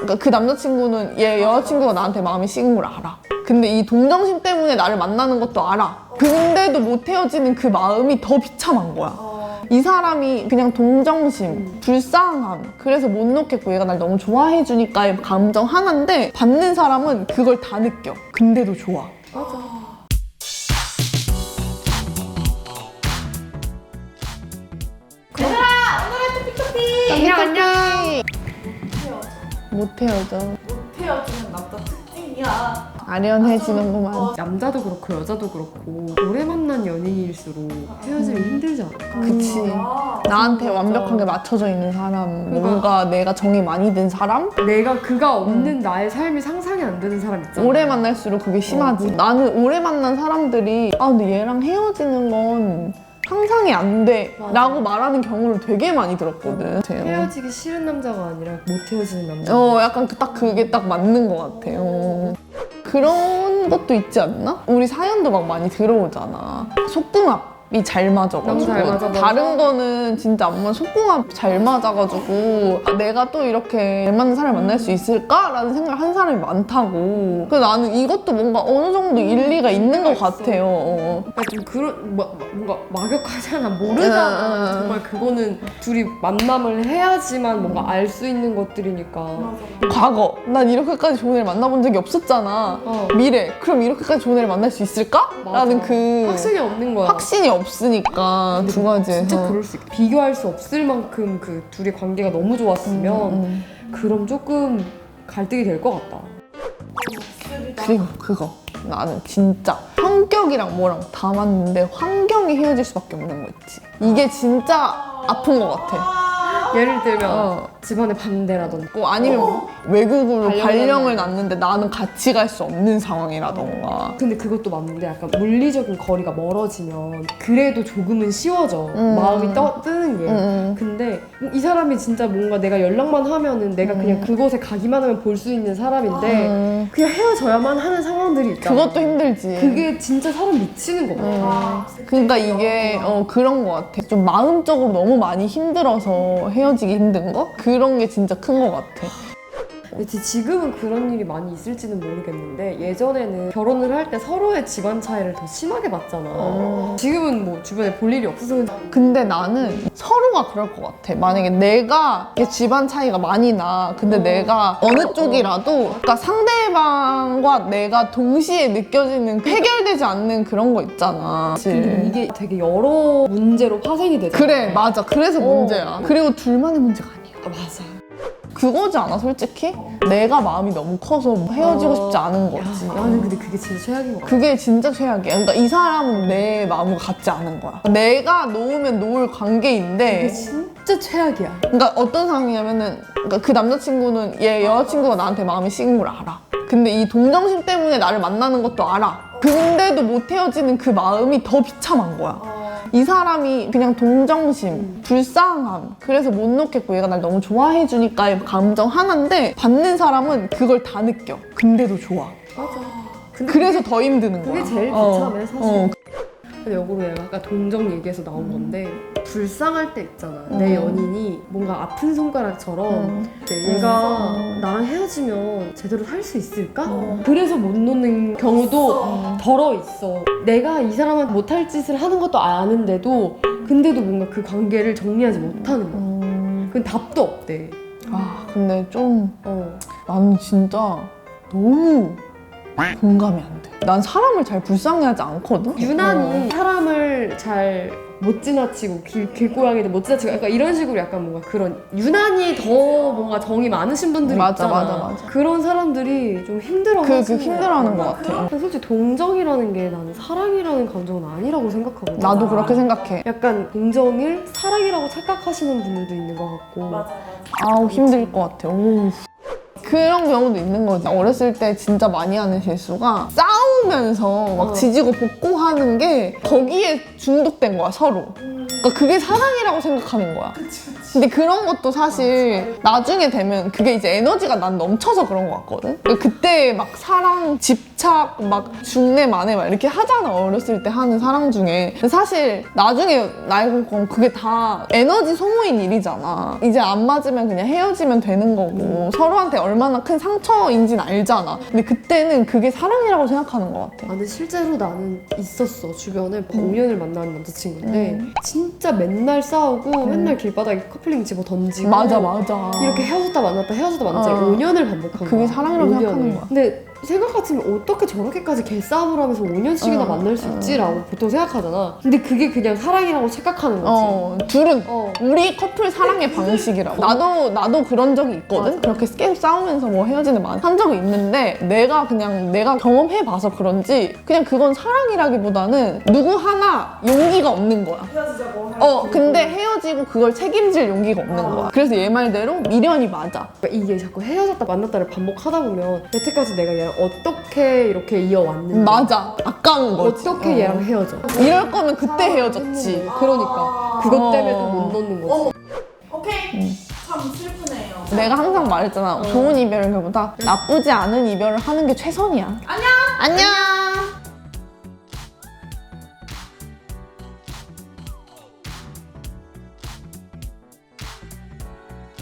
그러니까 그 남자친구는 얘 여자친구가 나한테 마음이 식은 걸 알아. 근데 이 동정심 때문에 나를 만나는 것도 알아. 근데도 못 헤어지는 그 마음이 더 비참한 거야. 이 사람이 그냥 동정심, 불쌍함, 그래서 못 놓겠고 얘가 날 너무 좋아해 주니까의 감정 하나인데 받는 사람은 그걸 다 느껴. 근데도 좋아. 안녕 안녕. 못 헤어져. 헤어지는 남자 특징이야. 아련해지는구만. 남자도 그렇고 여자도 그렇고 오래 만난 연인일수록 헤어지기 힘들잖아. 그치. 나한테 완벽하게 맞춰져 있는 사람, 뭔가 내가 정이 많이 든 사람? 내가 그가 없는 나의 삶이 상상이 안 되는 사람 있잖아. 오래 만날수록 그게 심하지. 나는 오래 만난 사람들이 아 근데 얘랑 헤어지는 건 상상이 안 돼. 라고 말하는 경우를 되게 많이 들었거든. 헤어지기 싫은 남자가 아니라 못 헤어지는 남자. 어, 약간 그- 딱 그게 딱 맞는 것 같아요. 그런 것도 있지 않나? 우리 사연도 막 많이 들어오잖아. 속궁합 이잘 맞아가지고. 잘 맞아, 맞아. 다른 거는 진짜 안만 속궁합 잘 맞아가지고 아, 내가 또 이렇게 잘 맞는 사람을 만날 수 있을까라는 생각을 한 사람이 많다고. 그래서 나는 이것도 뭔가 어느 정도 일리가 있는 것 같아요. 어. 약간 좀 그런 뭐- 뭔가 막역하잖아 모르잖아 응, 응, 응. 정말 그거는 둘이 만남을 해야지만 뭔가 알 수 있는 것들이니까 과거. 난 이렇게까지 좋은 애를 만나본 적이 없었잖아. 어. 미래. 그럼 이렇게까지 좋은 애를 만날 수 있을까? 맞아. 라는 그 확신이 없는 거야 확신이 없으니까 두 가지에서 진짜 그럴 수 있. 비교할 수 없을 만큼 그 둘의 관계가 너무 좋았으면 음, 그럼 조금 갈등이 될 것 같다. 그리고 그거 나는 진짜 성격이랑 뭐랑 다 맞는데 환경이 헤어질 수밖에 없는 거 있지 이게 진짜 아픈 거 같아 예를 들면 어. 집안의 반대라든지 뭐 아니면 외국으로 발령을 발령을 났는데 나는 같이 갈 수 없는 상황이라던가. 근데 그것도 맞는데 약간 물리적인 거리가 멀어지면 그래도 조금은 쉬워져. 음. 마음이 떠, 뜨는 게. 음. 근데 이 사람이 진짜 뭔가 내가 연락만 하면은 내가 그냥 그곳에 가기만 하면 볼 수 있는 사람인데 음. 그냥 헤어져야만 하는 상황들이 있잖아. 그것도 힘들지. 그게 진짜 사람 미치는 거 같아. 그러니까 이게 어, 그런 거 같아. 좀 마음적으로 너무 많이 힘들어서 헤어지기 힘든 거? 그런 게 진짜 큰거 같아 근데 지- 지금은 그런 일이 많이 있을지는 모르겠는데 예전에는 결혼을 할 때 서로의 집안 차이를 더 심하게 봤잖아. 어. 지금은 뭐 주변에 볼 일이 없어서 근데 나는 서로가 그럴 것 같아. 만약에 내가 이게 집안 차이가 많이 나. 근데 내가 어느 쪽이라도 그러니까 상대방과 내가 동시에 느껴지는 해결되지 않는 그런 거 있잖아. 근데 이게 되게 여러 문제로 파생이 되잖아. 그래, 맞아. 그래서 어. 문제야. 그리고 둘만의 문제가 아니야. 아, 맞아. 그거지 않아, 솔직히? 내가 마음이 너무 커서 헤어지고 어. 싶지 않은 거지. 나는 근데 그게 진짜 최악인 것 같아. 그게 진짜 최악이야. 그러니까 이 사람은 내 마음과 같지 않은 거야. 내가 놓으면 놓을 관계인데 그게 진짜 최악이야. 그러니까 어떤 상황이냐면은 그러니까 그 남자친구는 얘 여자친구가 나한테 마음이 식은 걸 알아. 근데 이 동정심 때문에 나를 만나는 것도 알아. 근데도 못 헤어지는 그 마음이 더 비참한 거야. 이 사람이 그냥 동정심, 불쌍함, 그래서 못 놓겠고 얘가 날 너무 좋아해 주니까의 감정 하나인데 받는 사람은 그걸 다 느껴. 근데도 좋아. 맞아. 근데 그래서 더 힘드는 거야. 그게 제일 어, 비참해, 사실. 어. 근데 역으로 얘가 아까 동정 얘기에서 나온 건데 불쌍할 때 있잖아. 내 음. 연인이 뭔가 아픈 손가락처럼 음. 근데 얘가 나랑 헤어지면 제대로 살 수 있을까? 그래서 못 놓는 경우도 덜어 있어. 내가 이 사람한테 못할 짓을 하는 것도 아는데도 근데도 뭔가 그 관계를 정리하지 못하는 거야. 음, 그건 답도 없대. 아 근데 좀 어. 나는 진짜 너무 공감이 안 돼. 난 사람을 잘 불쌍해하지 않거든. 유난히 사람을 잘 못 지나치고 길, 길고양이들 못 지나치고 약간 이런 식으로 약간 뭔가 그런 유난히 더 뭔가 정이 많으신 분들이 맞아, 있잖아. 맞아, 맞아. 그런 사람들이 좀 힘들어. 그, 그 힘들어하는 것 같아. 근데 솔직히 동정이라는 게 나는 사랑이라는 감정은 아니라고 생각하거든. 나도 그렇게 생각해. 약간 동정을 사랑이라고 착각하시는 분들도 있는 것 같고. 아우 힘들 것 같아. 오. 그런 경우도 있는 거지. 어렸을 때 진짜 많이 하는 실수가 싸우 면서 막 어. 지지고 볶고 하는 게 거기에 중독된 거야 서로. 그러니까 그게 사랑이라고 생각하는 거야. 근데 그런 것도 사실 나중에 되면 그게 이제 에너지가 난 넘쳐서 그런 것 같거든. 그때 막 사랑, 집착, 막 중내 만에 막 이렇게 하잖아 어렸을 때 하는 사랑 중에. 근데 사실 나중에 나이 먹고 그게 다 에너지 소모인 일이잖아. 이제 안 맞으면 그냥 헤어지면 되는 거고 서로한테 얼마나 큰 상처인지는 알잖아. 근데 그때는 그게 사랑이라고 생각하는 것 같아. 아, 근데 실제로 나는 있었어 주변에 5년을 만나는 남자친구인데 진짜 맨날 싸우고 맨날 길바닥에 커플링 집어 던지고 맞아 맞아. 이렇게 헤어졌다 만났다 헤어졌다 만났다 어. 5년을 반복한 거야 그게 사랑이라고 5년을. 생각하는 거야. 근데 생각 같으면 어떻게 저렇게까지 개싸움을 하면서 5년씩이나 어, 만날 수 있지라고 보통 생각하잖아 근데 그게 그냥 사랑이라고 착각하는 거지 어, 둘은 어. 우리 커플 사랑의 방식이라고. 나도 나도 그런 적이 있거든. 맞아. 그렇게 계속 싸우면서 뭐 헤어지는 많이 한 적이 있는데 내가 그냥 내가 경험해 봐서 그런지 그냥 그건 사랑이라기보다는 누구 하나 용기가 없는 거야. 헤어지자고 어, 근데 헤어지고 그걸 책임질 용기가 없는 거야. 그래서 얘 말대로 미련이 맞아. 그러니까 이게 자꾸 헤어졌다 만났다를 반복하다 보면 여태까지 내가 얘를 어떻게 이렇게 이어왔는지 맞아. 아까운 거지. 어떻게 어. 얘랑 헤어져 이럴 거면 그때 헤어졌지. 그러니까 그것 때문에 어. 더못 넣는 거지 오케이 참 슬프네요 내가 항상 말했잖아. 좋은 이별은 그보다 나쁘지 않은 이별을 하는 게 최선이야. 안녕 안녕!